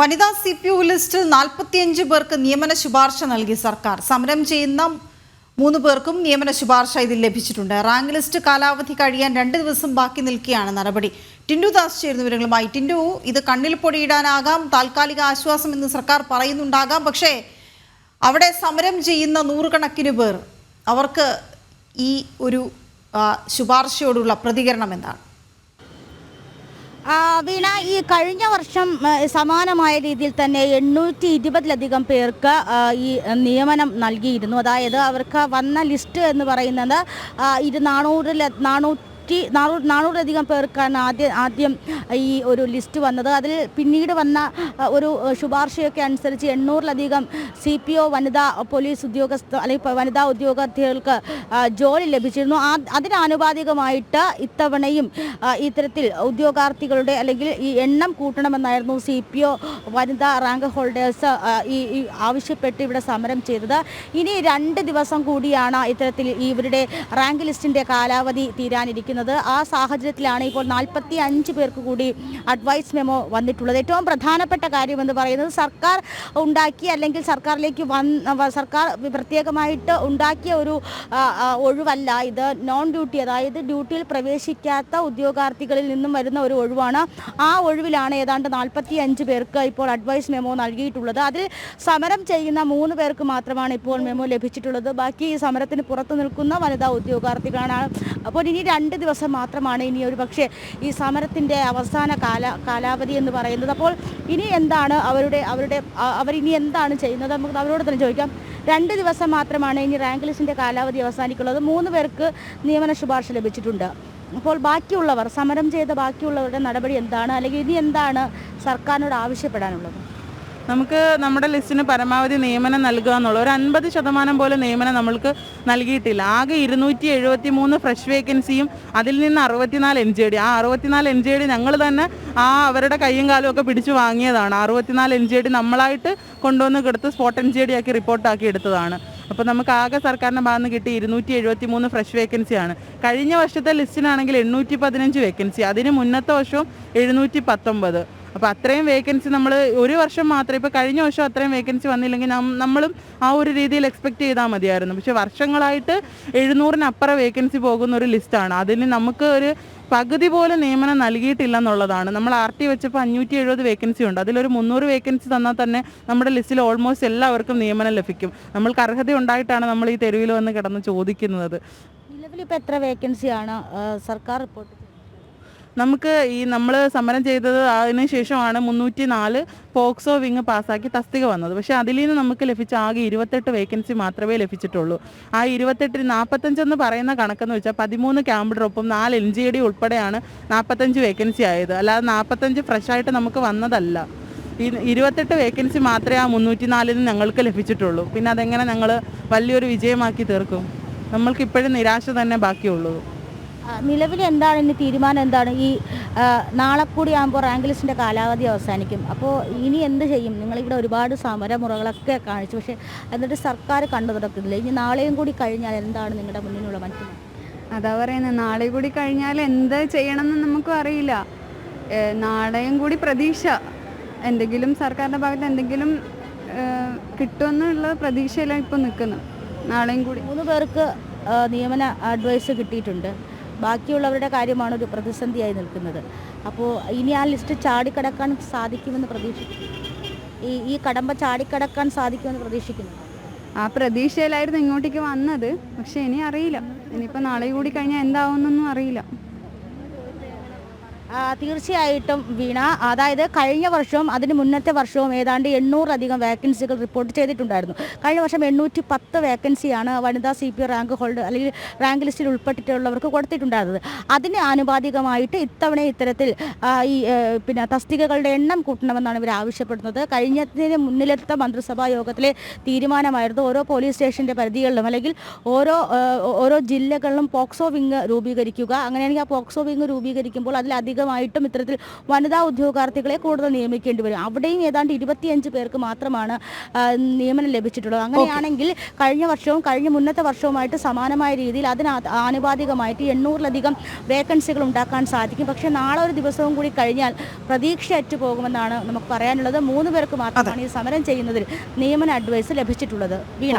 വനിതാ C P U ലിസ്റ്റിൽ നാൽപ്പത്തിയഞ്ച് പേർക്ക് നിയമന ശുപാർശ നൽകി സർക്കാർ. സമരം ചെയ്യുന്ന മൂന്ന് പേർക്കും നിയമന ശുപാർശ ഇതിൽ ലഭിച്ചിട്ടുണ്ട്. റാങ്ക് ലിസ്റ്റ് കാലാവധി കഴിയാൻ രണ്ട് ദിവസം ബാക്കി നിൽക്കുകയാണ് നടപടി. ടിൻഡു ദാസ് ചേരുന്ന വിവരങ്ങളുമായി. ടിൻഡു ഇത് കണ്ണിൽ പൊടിയിടാനാകാം താൽക്കാലിക ആശ്വാസം എന്ന് സർക്കാർ പറയുന്നുണ്ടാകാം. പക്ഷേ അവിടെ സമരം ചെയ്യുന്ന നൂറുകണക്കിന് പേർ അവർക്ക് ഈ ഒരു ശുപാർശയോടുള്ള പ്രതികരണം എന്താണ്? വീണ ഈ കഴിഞ്ഞ വർഷം സമാനമായ രീതിയിൽ തന്നെ എണ്ണൂറ്റി ഇരുപതിലധികം പേർക്ക് ഈ നിയമനം നൽകിയിരുന്നു. അതായത് അവർക്ക് വന്ന ലിസ്റ്റ് എന്ന് പറയുന്നത് ഇത് നാനൂറിൽ നാനൂറ്റി നാനൂറ് നാനൂറിലധികം പേർക്കാണ് ആദ്യം ആദ്യം ഈ ഒരു ലിസ്റ്റ് വന്നത്. അതിൽ പിന്നീട് വന്ന ഒരു ശുപാർശയൊക്കെ അനുസരിച്ച് എണ്ണൂറിലധികം സി പി ഒ വനിതാ പോലീസ് ഉദ്യോഗസ്ഥ അല്ലെങ്കിൽ വനിതാ ഉദ്യോഗാർത്ഥികൾക്ക് ജോലി ലഭിച്ചിരുന്നു. അതിനാനുപാതികമായിട്ട് ഇത്തവണയും ഇത്തരത്തിൽ ഉദ്യോഗാർത്ഥികളുടെ അല്ലെങ്കിൽ ഈ എണ്ണം കൂട്ടണമെന്നായിരുന്നു സി പി ഒ വനിതാ റാങ്ക് ഹോൾഡേഴ്സ് ഈ ആവശ്യപ്പെട്ട് ഇവിടെ സമരം ചെയ്തത്. ഇനി രണ്ട് ദിവസം കൂടിയാണ് ഇത്തരത്തിൽ ഇവരുടെ റാങ്ക് ലിസ്റ്റിന്റെ കാലാവധി തീരാനിരിക്കുന്നത്. ആ സാഹചര്യത്തിലാണ് ഇപ്പോൾ നാൽപ്പത്തി അഞ്ച് പേർക്ക് കൂടി അഡ്വൈസ് മെമ്മോ വന്നിട്ടുള്ളത്. ഏറ്റവും പ്രധാനപ്പെട്ട കാര്യം എന്ന് പറയുന്നത് സർക്കാർ ഉണ്ടാക്കി അല്ലെങ്കിൽ സർക്കാരിലേക്ക് വന്ന് സർക്കാർ പ്രത്യേകമായിട്ട് ഉണ്ടാക്കിയ ഒരു ഒഴിവല്ല. ഇത് നോൺ ഡ്യൂട്ടി അതായത് ഡ്യൂട്ടിയിൽ പ്രവേശിക്കാത്ത ഉദ്യോഗാർത്ഥികളിൽ നിന്നും വരുന്ന ഒരു ഒഴിവാണ്. ആ ഒഴിവിലാണ് ഏതാണ്ട് നാൽപ്പത്തി അഞ്ച് പേർക്ക് ഇപ്പോൾ അഡ്വൈസ് മെമ്മോ നൽകിയിട്ടുള്ളത്. അതിൽ സമരം ചെയ്യുന്ന മൂന്ന് പേർക്ക് മാത്രമാണ് ഇപ്പോൾ മെമ്മോ ലഭിച്ചിട്ടുള്ളത്. ബാക്കി ഈ സമരത്തിന് പുറത്തു നിൽക്കുന്ന വനിതാ ഉദ്യോഗാർത്ഥികളാണ്. അപ്പോൾ ഇനി രണ്ട് ദിവസം മാത്രമാണ് ഇനി ഒരു പക്ഷേ ഈ സമരത്തിന്റെ അവസാന കാല കാലാവധി എന്ന് പറയുന്നത്. അപ്പോൾ ഇനി എന്താണ് അവരുടെ അവരുടെ അവരിനി എന്താണ് ചെയ്യുന്നത്? നമുക്ക് അവരോട് തന്നെ ചോദിക്കാം. രണ്ട് ദിവസം മാത്രമാണ് ഇനി റാങ്ക് ലിസ്റ്റിന്റെ കാലാവധി അവസാനിക്കുള്ളത് മൂന്ന് പേർക്ക് നിയമന ശുപാർശ ലഭിച്ചിട്ടുണ്ട്. അപ്പോൾ ബാക്കിയുള്ളവർ സമരം ചെയ്ത ബാക്കിയുള്ളവരുടെ നടപടി എന്താണ്? അല്ലെങ്കിൽ ഇനി എന്താണ് സർക്കാരിനോട് ആവശ്യപ്പെടാനുള്ളത്? നമുക്ക് നമ്മുടെ ലിസ്റ്റിന് പരമാവധി നിയമനം നൽകുക എന്നുള്ള. ഒരു അൻപത് ശതമാനം പോലും നിയമനം നമ്മൾക്ക് നൽകിയിട്ടില്ല. ആകെ ഇരുന്നൂറ്റി എഴുപത്തി മൂന്ന് ഫ്രഷ് വേക്കൻസിയും അതിൽ നിന്ന് അറുപത്തിനാല് എൻ ജെ ഡി ആ അറുപത്തിനാല് എൻ ജെ ഡി ഞങ്ങൾ തന്നെ ആ അവരുടെ കൈയും കാലും ഒക്കെ പിടിച്ചു വാങ്ങിയതാണ്. അറുപത്തിനാല് എൻ ജെ ഡി നമ്മളായിട്ട് കൊണ്ടുവന്ന് കൊടുത്ത് സ്പോട്ട് എൻ ജെ ഡി ആക്കി റിപ്പോർട്ടാക്കി എടുത്തതാണ്. അപ്പോൾ നമുക്ക് ആകെ സർക്കാരിന്റെ ഭാഗത്ത് കിട്ടി ഇരുന്നൂറ്റി എഴുപത്തി മൂന്ന് ഫ്രഷ് വേക്കൻസിയാണ് കഴിഞ്ഞ വർഷത്തെ ലിസ്റ്റിനാണെങ്കിൽ എണ്ണൂറ്റി പതിനഞ്ച് വേക്കൻസി അതിന് മുന്നത്തെ വർഷവും എഴുന്നൂറ്റി പത്തൊമ്പത്. അപ്പോൾ അത്രയും വേക്കൻസി നമ്മൾ ഒരു വർഷം മാത്രമേ ഇപ്പോൾ കഴിഞ്ഞ വർഷം അത്രയും വേക്കൻസി വന്നില്ലെങ്കിൽ നമ്മളും ആ ഒരു രീതിയിൽ എക്സ്പെക്ട് ചെയ്താൽ മതിയായിരുന്നു. പക്ഷേ വർഷങ്ങളായിട്ട് എഴുന്നൂറിനപ്പുറം വേക്കൻസി പോകുന്ന ഒരു ലിസ്റ്റാണ് അതിന് നമുക്ക് ഒരു പകുതി പോലെ നിയമനം നൽകിയിട്ടില്ല എന്നുള്ളതാണ് നമ്മൾ ആർ ടി വെച്ചപ്പോൾ അഞ്ഞൂറ്റി എഴുപത് വേക്കൻസി ഉണ്ട്. അതിലൊരു മുന്നൂറ് വേക്കൻസി തന്നാൽ തന്നെ നമ്മുടെ ലിസ്റ്റിൽ ഓൾമോസ്റ്റ് എല്ലാവർക്കും നിയമനം ലഭിക്കും. നമ്മൾക്ക് അർഹത ഉണ്ടായിട്ടാണ് നമ്മൾ ഈ തെരുവിൽ വന്ന് കിടന്ന് ചോദിക്കുന്നത്. നിലവിൽ ഇപ്പോൾ എത്ര വേക്കൻസിയാണ് സർക്കാർ റിപ്പോർട്ട്? നമുക്ക് ഈ നമ്മൾ സമരം ചെയ്തത് അതിന് ശേഷമാണ് മുന്നൂറ്റി നാല് പോക്സോ വിങ് പാസ്സാക്കി തസ്തിക വന്നത്. പക്ഷേ അതിൽ നിന്ന് നമുക്ക് ലഭിച്ച ആകെ ഇരുപത്തെട്ട് വേക്കൻസി മാത്രമേ ലഭിച്ചിട്ടുള്ളൂ. ആ ഇരുപത്തെട്ടിൽ നാൽപ്പത്തഞ്ചെന്ന് പറയുന്ന കണക്കെന്ന് വെച്ചാൽ പതിമൂന്ന് ക്യാമ്പ് ഡ്രോപ്പും നാല് എൻ ജി ഡി ഉൾപ്പെടെയാണ് നാൽപ്പത്തഞ്ച് വേക്കൻസി ആയത്. അല്ലാതെ നാൽപ്പത്തഞ്ച് ഫ്രഷായിട്ട് നമുക്ക് വന്നതല്ല. ഈ ഇരുപത്തെട്ട് വേക്കൻസി മാത്രമേ ആ മുന്നൂറ്റി നാലിന് ഞങ്ങൾക്ക് ലഭിച്ചിട്ടുള്ളൂ. പിന്നെ അതെങ്ങനെ ഞങ്ങൾ വലിയൊരു വിജയമാക്കി തീർക്കും? നമ്മൾക്ക് ഇപ്പോഴും നിരാശ തന്നെ ബാക്കിയുള്ളൂ നിലവിൽ എന്താണ് ഇനി തീരുമാനം എന്താണ്? ഈ നാളെ കൂടി ആകുമ്പോൾ റാങ്ക് ലിസ്റ്റിന്റെ കാലാവധി അവസാനിക്കും. അപ്പോൾ ഇനി എന്ത് ചെയ്യും? നിങ്ങളിവിടെ ഒരുപാട് സമരമുറകളൊക്കെ കാണിച്ചു. പക്ഷേ എന്നിട്ട് സർക്കാർ കണ്ടു തുടക്കുന്നില്ല ഇനി നാളെയും കൂടി കഴിഞ്ഞാൽ എന്താണ് നിങ്ങളുടെ മുന്നിലുള്ള മനസ്സിൽ അതാ പറയുന്നത് നാളെ കൂടി കഴിഞ്ഞാൽ എന്ത് ചെയ്യണമെന്ന് നമുക്കും അറിയില്ല. നാളെയും കൂടി പ്രതീക്ഷ. എന്തെങ്കിലും സർക്കാരിന്റെ ഭാഗത്ത് എന്തെങ്കിലും കിട്ടുമെന്നുള്ള പ്രതീക്ഷയിലാണ് ഇപ്പോൾ നിൽക്കുന്നത്. നാളെയും കൂടി. മൂന്ന് പേർക്ക് നിയമന അഡ്വൈസ് കിട്ടിയിട്ടുണ്ട്. ബാക്കിയുള്ളവരുടെ കാര്യമാണ് ഒരു പ്രതിസന്ധിയായി നിൽക്കുന്നത്. അപ്പോൾ ഇനി ആ ലിസ്റ്റ് ചാടിക്കടക്കാൻ സാധിക്കുമെന്ന് പ്രതീക്ഷിക്കുന്നു. ഈ ഈ കടമ്പ ചാടിക്കടക്കാൻ സാധിക്കുമെന്ന് പ്രതീക്ഷിക്കുന്നു. ആ പ്രതീക്ഷയിലായിരുന്നു ഇങ്ങോട്ടേക്ക് വന്നത്. പക്ഷെ ഇനി അറിയില്ല. ഇനിയിപ്പോൾ നാളെ കൂടി കഴിഞ്ഞാൽ എന്താവുമെന്നൊന്നും അറിയില്ല. തീർച്ചയായിട്ടും വീണ. അതായത് കഴിഞ്ഞ വർഷവും അതിന് മുന്നത്തെ വർഷവും ഏതാണ്ട് എണ്ണൂറധികം വേക്കൻസികൾ റിപ്പോർട്ട് ചെയ്തിട്ടുണ്ടായിരുന്നു. കഴിഞ്ഞ വർഷം എണ്ണൂറ്റി പത്ത് വേക്കൻസിയാണ് വനിതാ സി പി റാങ്ക് ഹോൾഡ് അല്ലെങ്കിൽ റാങ്ക് ലിസ്റ്റിൽ ഉൾപ്പെട്ടിട്ടുള്ളവർക്ക് കൊടുത്തിട്ടുണ്ടായിരുന്നത്. അതിന് ആനുപാതികമായിട്ട് ഇത്തവണ ഇത്തരത്തിൽ ഈ പിന്നെ തസ്തികകളുടെ എണ്ണം കൂട്ടണമെന്നാണ് ഇവർ ആവശ്യപ്പെടുന്നത്. കഴിഞ്ഞതിന് മുന്നിലെത്ത മന്ത്രിസഭാ യോഗത്തിലെ തീരുമാനമായിരുന്നു ഓരോ പോലീസ് സ്റ്റേഷന്റെ പരിധികളിലും അല്ലെങ്കിൽ ഓരോ ഓരോ ജില്ലകളിലും പോക്സോ വിങ് രൂപീകരിക്കുക. അങ്ങനെയാണെങ്കിൽ ആ പോക്സോ വിങ് രൂപീകരിക്കുമ്പോൾ അതിലധികം സ്വാഭാവികമായിട്ടും ഇത്തരത്തിൽ വനിതാ ഉദ്യോഗാർത്ഥികളെ കൂടുതൽ നിയമിക്കേണ്ടി വരും. അവിടെയും ഏതാണ്ട് ഇരുപത്തിയഞ്ച് പേർക്ക് മാത്രമാണ് നിയമനം ലഭിച്ചിട്ടുള്ളത്. അങ്ങനെയാണെങ്കിൽ കഴിഞ്ഞ വർഷവും കഴിഞ്ഞ മുന്നത്തെ വർഷവുമായിട്ട് സമാനമായ രീതിയിൽ അതിന് ആനുപാതികമായിട്ട് എണ്ണൂറിലധികം വേക്കൻസികൾ ഉണ്ടാക്കാൻ സാധിക്കും. പക്ഷെ നാളെ ഒരു ദിവസവും കൂടി കഴിഞ്ഞാൽ പ്രതീക്ഷ പോകുമെന്നാണ് നമുക്ക് പറയാനുള്ളത്. മൂന്ന് പേർക്ക് മാത്രമാണ് ഈ സമരം ചെയ്യുന്നതിൽ നിയമന അഡ്വൈസ് ലഭിച്ചിട്ടുള്ളത്. വീണ.